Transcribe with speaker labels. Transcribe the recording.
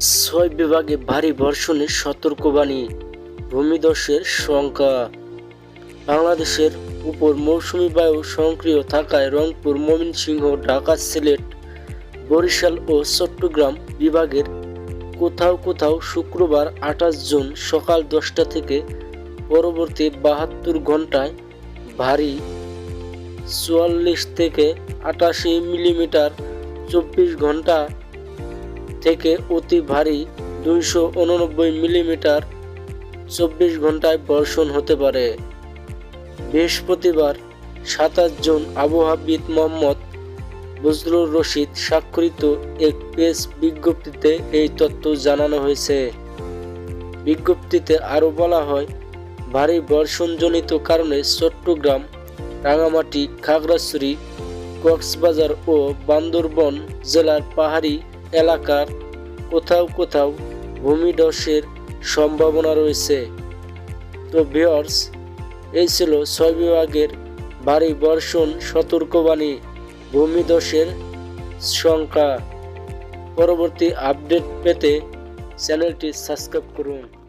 Speaker 1: ছয় বিভাগে ভারী বর্ষণের সতর্কবাণী, ভূমিধসের শঙ্কা বাংলাদেশের উপর মৌসুমি বায়ু সক্রিয় থাকায় রংপুর, ময়মনসিংহ, ঢাকা, সিলেট, বরিশাল ও চট্টগ্রাম বিভাগের কোথাও কোথাও শুক্রবার আঠাশ জুন সকাল দশটা থেকে পরবর্তী বাহাত্তর ঘন্টায় ভারী চুয়াল্লিশ থেকে আটাশি মিলিমিটার চব্বিশ ঘণ্টা থেকে অতি ভারী দুইশো উননব্বই মিলিমিটার চব্বিশ ঘন্টায় বর্ষণ হতে পারে। বৃহস্পতিবার, সাতাশ জুন আবহাওয়াবিদ মোহাম্মদ বজলুর রশিদ স্বাক্ষরিত এক প্রেস বিজ্ঞপ্তিতে এই তথ্য জানানো হয়েছে। বিজ্ঞপ্তিতে আরও বলা হয়, ভারী বর্ষণজনিত কারণে চট্টগ্রাম রাঙামাটি খাগড়াছড়ি, কক্সবাজার ও বান্দরবন জেলার পাহাড়ি এলাকার কোথাও কোথাও ভূমিধসের সম্ভাবনা রয়েছে। তো ভিওর্স এই ছিল ছয় বিভাগের ভারী বর্ষণ সতর্কবাণী ভূমিধসের সংখ্যা। পরবর্তী আপডেট পেতে চ্যানেলটি সাবস্ক্রাইব করুন।